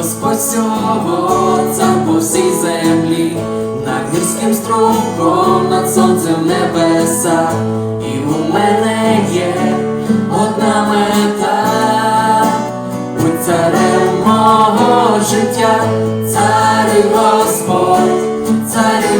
усього, цар по всій землі, над гірським струмком, над сонцем небеса, і у мене є одна мета, будь царем мого життя, царі Господь, цар і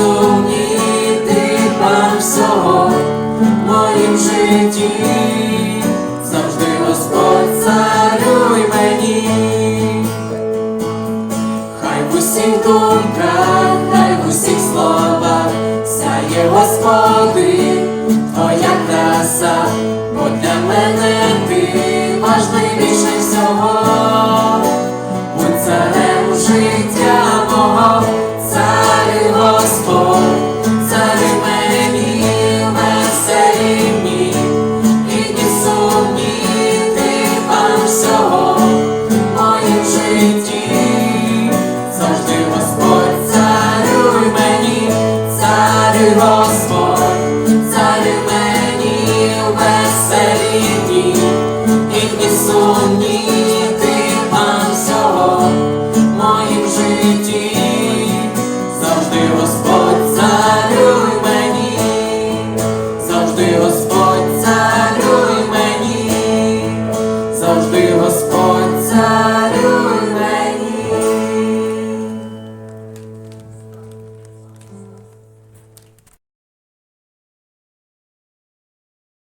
і дні ти пан всього в моїм житті, завжди Господь, царюй мені. Хай в усіх думках, хай в усіх словах сяє Господи, Твоя краса, бо для мене ти важливіше всього, будь царем життя царі Господь, мені веселі дні, і сумні